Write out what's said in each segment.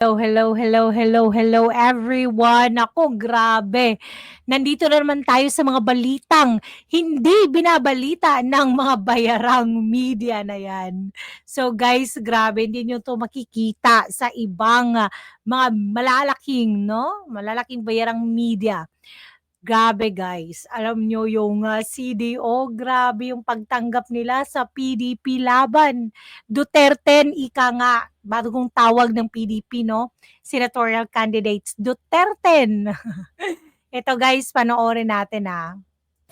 Hello, hello, hello, hello, hello everyone. Ako, grabe. Nandito na naman tayo sa mga balitang hindi binabalita ng mga bayarang media na yan. So guys, grabe, hindi nyo to makikita sa ibang ah, mga malalaking, no? Malalaking bayarang media. Grabe guys, alam nyo yung ah, CDO, grabe yung pagtanggap nila sa PDP laban. Duterte, ika nga, bagong tawag ng PDP, no? Senatorial candidates, Duterte. Ito guys, panoorin natin ah.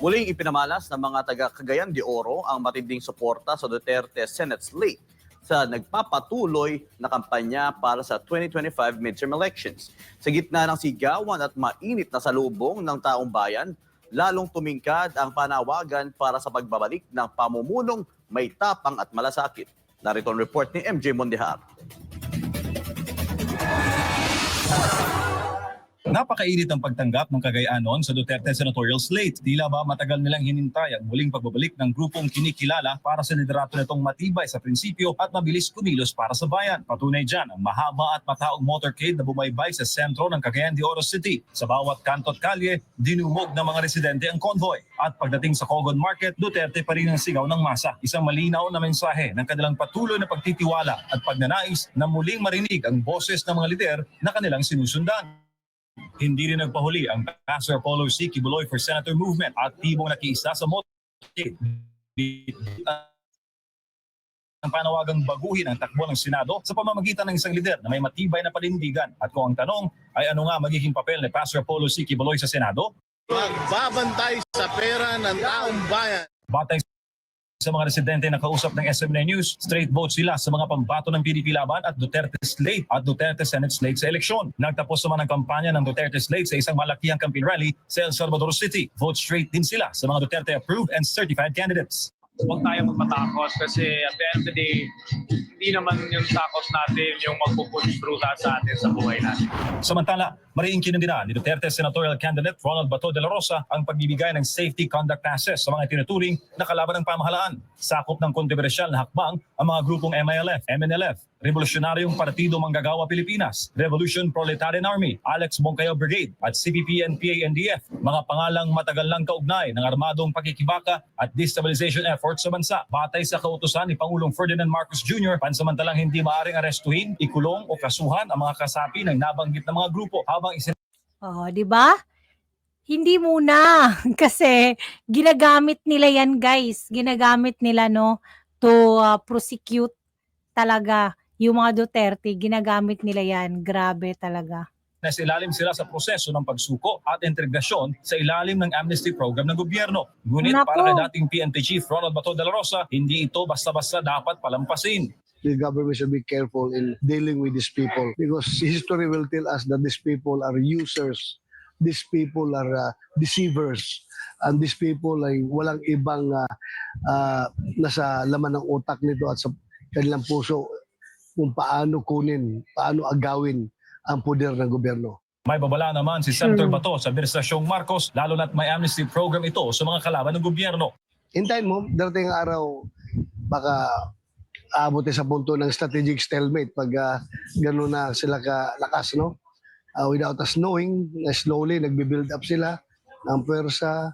Muling ipinamalas ng mga taga Cagayan de Oro ang matinding suporta sa Duterte Senate slate sa nagpapatuloy na kampanya para sa 2025 midterm elections. Sa gitna ng sigawan at mainit na salubong ng taong bayan, lalong tumingkad ang panawagan para sa pagbabalik ng pamumulong may tapang at malasakit. Narito ang report ni MJ Mondihar. Napakainit ang pagtanggap ng Cagayanon sa Duterte senatorial slate. Tila ba matagal nilang hinintay ang muling pagbabalik ng grupong kinikilala para sa liderato nitong matibay sa prinsipyo at mabilis kumilos para sa bayan. Patunay dyan ang mahaba at mataong motorcade na bumaybay sa sentro ng Cagayan de Oro City. Sa bawat kanto at kalye, dinumog ng mga residente ang convoy. At pagdating sa Cogon Market, Duterte pa rin ang sigaw ng masa. Isang malinaw na mensahe ng kanilang patuloy na pagtitiwala at pagnanais na muling marinig ang boses ng mga lider na kanilang sinusundan. Hindi rin nagpahuli ang Pastor Paulo C. Kibuloy for Senator Movement at tibong nakiisa sa motorcade. ang panawagang baguhin ang takbo ng Senado sa pamamagitan ng isang lider na may matibay na panindigan. At kung ang tanong ay ano nga magiging papel ni Pastor Paulo C. Kibuloy sa Senado, magbabantay sa pera ng taong bayan. batay sa mga residente na kausap ng SMN News, straight vote sila sa mga pambato ng PDP laban at Duterte slate at Duterte Senate slate sa eleksyon. Nagtapos naman ang kampanya ng Duterte slate sa isang malakihang campaign rally sa El Salvador City. Vote straight din sila sa mga Duterte approved and certified candidates. huwag tayo magmatakot kasi at the end of the day, hindi naman yung takot natin yung magpupush through lahat sa atin sa buhay natin. Samantala, mariing kinundina ni Duterte senatorial candidate Ronald Bato de la Rosa ang pagbibigay ng safety conduct passes sa mga tinuturing na kalaban ng pamahalaan. Sakop ng kontrobersyal na hakbang ang mga grupong MILF, MNLF, Revolusyonaryong Partido Manggagawa Pilipinas, Revolution Proletarian Army, Alex Moncayo Brigade at CPP and PANDF, mga pangalang matagal lang kaugnay ng armadong pakikibaka at destabilization efforts sa bansa. Batay sa kautusan ni Pangulong Ferdinand Marcos Jr., pansamantalang hindi maaring arestuhin, ikulong o kasuhan ang mga kasapi ng nabanggit na mga grupo habang isin Oh, 'di ba? Hindi muna kasi ginagamit nila 'yan, guys. Ginagamit nila no to ah, prosecute talaga yung mga Duterte, ginagamit nila 'yan. Grabe talaga. na sa ilalim sila sa proseso ng pagsuko at integrasyon sa ilalim ng amnesty program ng gobyerno. Ngunit Naku. para kay dating PNP Chief Ronald Bato de la Rosa, hindi ito basta-basta dapat palampasin. The government should be careful in dealing with these people because history will tell us that these people are users, these people are uh, deceivers, and these people ay walang ibang uh, uh, nasa laman ng utak nito at sa kanilang puso kung paano kunin, paano agawin ang poder ng gobyerno. May babala naman si Senator. Bato sa administrasyong Marcos, lalo na't may amnesty program ito sa mga kalaban ng gobyerno. Hintayin mo, darating ang araw, baka aabotin sa punto ng strategic stalemate pag uh, gano'n na sila kalakas, no? Uh, without us knowing, na slowly nagbi-build up sila ng pwersa.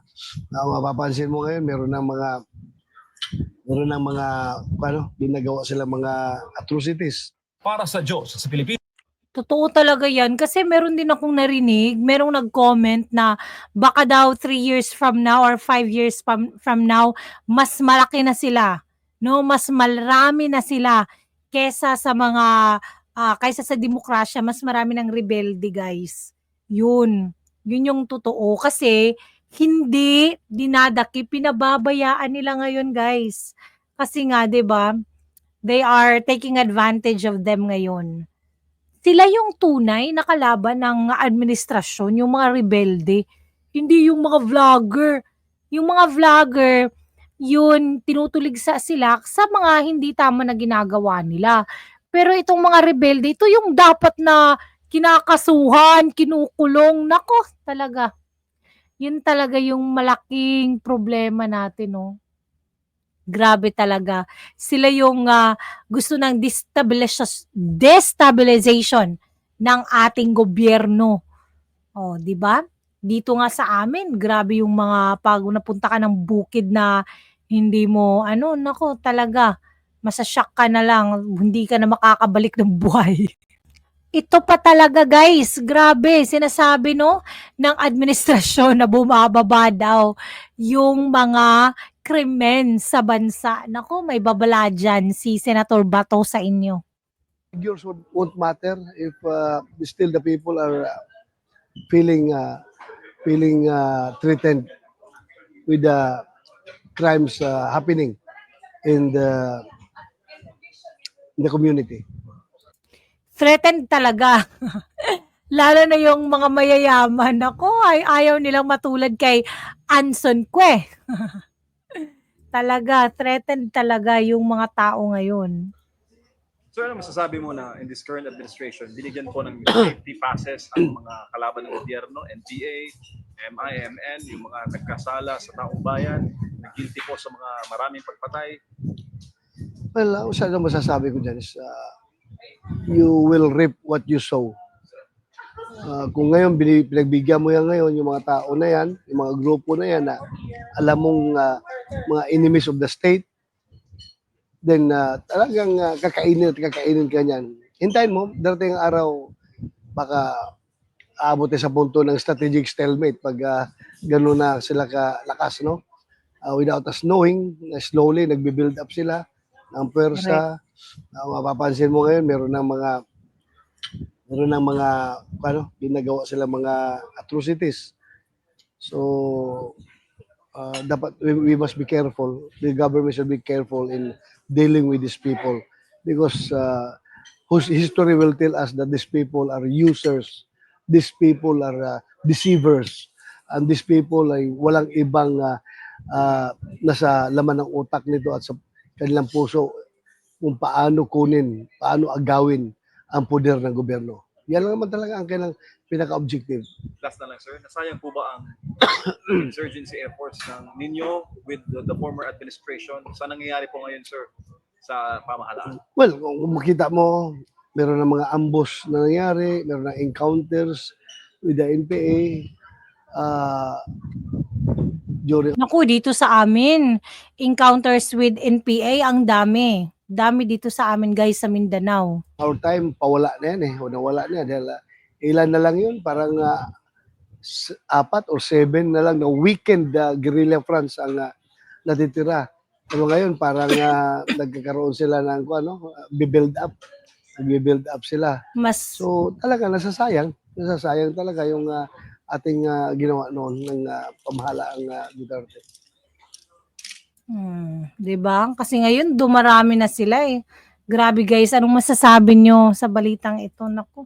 Uh, mapapansin mo ngayon, meron ng mga meron ng mga ano, ginagawa sila mga atrocities. Para sa Diyos, sa Pilipinas, Totoo talaga 'yan kasi meron din akong narinig, merong nag-comment na baka daw 3 years from now or 5 years from, from now mas malaki na sila, no? Mas marami na sila kesa sa mga ah, kaysa sa demokrasya, mas marami ng rebelde, guys. 'Yun. 'Yun yung totoo kasi hindi dinadaki, pinababayaan nila ngayon, guys. Kasi nga, 'di ba? They are taking advantage of them ngayon sila yung tunay na kalaban ng administrasyon, yung mga rebelde. Hindi yung mga vlogger. Yung mga vlogger, yun, tinutuligsa sila sa mga hindi tama na ginagawa nila. Pero itong mga rebelde, ito yung dapat na kinakasuhan, kinukulong. Nako, talaga. Yun talaga yung malaking problema natin, no? Grabe talaga. Sila yung ah, gusto ng destabilization ng ating gobyerno. Oh, 'di ba? Dito nga sa amin, grabe yung mga pag napunta ka ng bukid na hindi mo ano, nako talaga masashock ka na lang, hindi ka na makakabalik ng buhay. Ito pa talaga guys, grabe, sinasabi no ng administrasyon na bumababa daw yung mga krimen sa bansa. Nako, may babala dyan si Senator Bato sa inyo. figures won't, matter if uh, still the people are uh, feeling uh, feeling uh, threatened with the crimes uh, happening in the in the community. Threatened talaga. Lalo na yung mga mayayaman. Ako, ay ayaw nilang matulad kay Anson Kwe. talaga, threatened talaga yung mga tao ngayon. So ano masasabi mo na in this current administration, binigyan po ng safety passes ang mga kalaban ng gobyerno, NPA, MIMN, yung mga nagkasala sa taong bayan, guilty po sa mga maraming pagpatay. Well, uh, isa lang masasabi ko dyan is uh, you will reap what you sow. Uh, kung ngayon pinagbigyan mo yan ngayon, yung mga tao na yan, yung mga grupo na yan na alam mong uh, mga enemies of the state, then uh, talagang uh, kakainin at kakainin ka niyan. Hintayin mo, darating ang araw, baka aabotin sa punto ng strategic stalemate pag uh, gano'n na sila kalakas, no? Uh, without us knowing, na slowly nagbe-build up sila ng pwersa. Uh, mapapansin mo ngayon, meron ng mga meron ng mga ano, ginagawa sila mga atrocities. So uh, dapat we, we must be careful. The government should be careful in dealing with these people because uh, whose history will tell us that these people are users, these people are uh, deceivers, and these people ay walang ibang uh, uh, nasa laman ng utak nito at sa kanilang puso kung paano kunin, paano agawin ang poder ng gobyerno. Yan lang naman talaga ang kailang pinaka-objective. Last na lang sir, nasayang po ba ang insurgency efforts ng ninyo with the, the former administration? Sa nangyayari po ngayon sir sa pamahalaan? Well, kung kung makita mo, meron ng mga ambush na nangyari, meron ng encounters with the NPA. Uh, during Naku, dito sa amin, encounters with NPA, ang dami. Dami dito sa amin guys sa Mindanao. our time, pawala na yan eh. O nawala na yan. Dahil uh, ilan na lang yun, parang uh, s- apat or seven na lang na weekend uh, guerrilla fronts ang uh, natitira. Pero ngayon, parang uh, nagkakaroon sila ng kung ano, uh, build up. Nag-build up sila. Mas So talaga nasasayang, nasasayang talaga yung ah, ating ah, ginawa noon ng uh, pamahalaang uh, Duterte. Hmm, 'di ba? Kasi ngayon dumarami na sila eh. Grabe guys, anong masasabi nyo sa balitang ito? Naku.